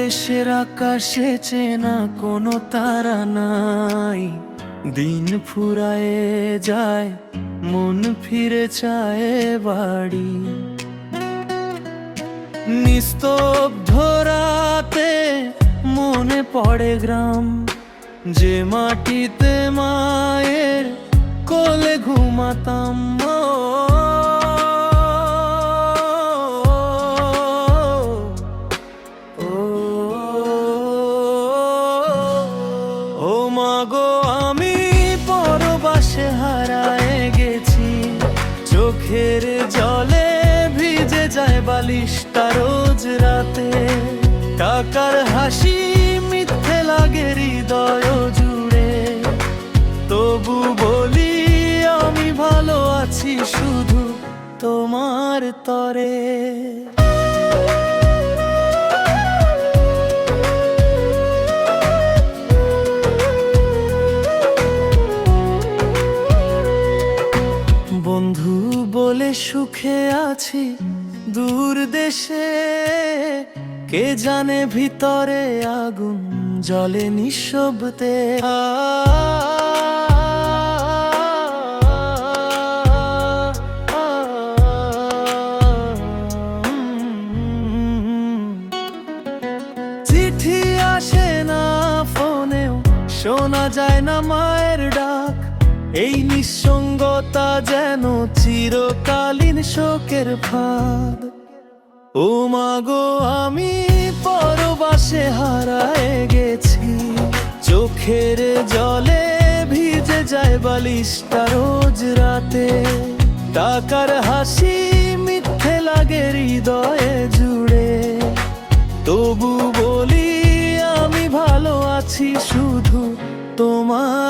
দেশের আকাশে চেনা কোনো তারা নাই। দিন ফুরায়ে যায়, মন ফিরে চায় বাড়ি। নিস্তব্ধ রাতে মনে পড়ে গ্রাম, যে মাটিতে মায়ের কোলে ঘুমাতাম। বালিশটা রোজ রাতে টাকার হাসি মিথ্যে লাগে হৃদয় জুড়ে। তবু বলি, আমি ভালো আছি শুধু তোমার তরে। বন্ধু বলে সুখে আছি দূর দেশে, কে জানে ভিতরে আগুন জলে নিঃশব্দে। চিঠি আসে না, ফোনেও শোনা যায় না ডাক এই নিঃসঙ্গতা যেন চিরকালীন শোকের ফাঁদ। ও মাগো আমি পরবাসে হারায় গেছি। চোখের জলে ভিজে যায় বালিশটা রোজ রাতে। টাকার হাসি মিথ্যে লাগে হৃদয়ে জুড়ে। তবু বলি, আমি ভালো আছি শুধু তোমার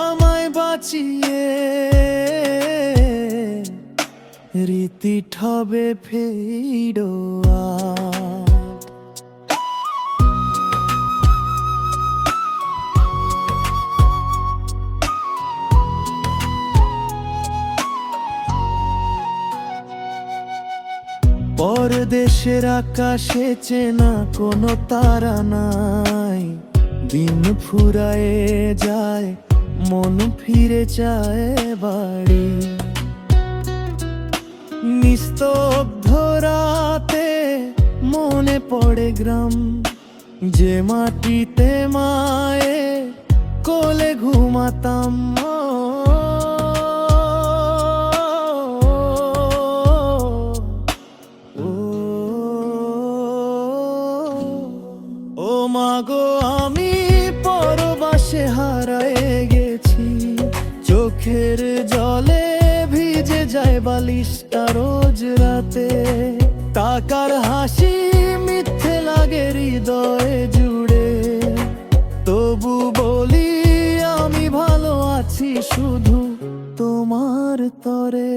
আমায় বাঁচিয়ে রীতি ঠবে ফেরো পরদেশের আকাশে চেনা কোনো তারা নাই দিন ফুরায়ে যায় মন ফিরে চায় বাড়ি। নিস্তব্ধ রাতে মনে পড়ে গ্রাম। যে মাটিতে মায়ে কোলে ঘুমাতাম যায় বালিশটা রোজ রাতে। টাকার হাসি মিথ্যে লাগে হৃদয়ে জুড়ে। তবু বলি, আমি ভালো আছি শুধু তোমার তরে।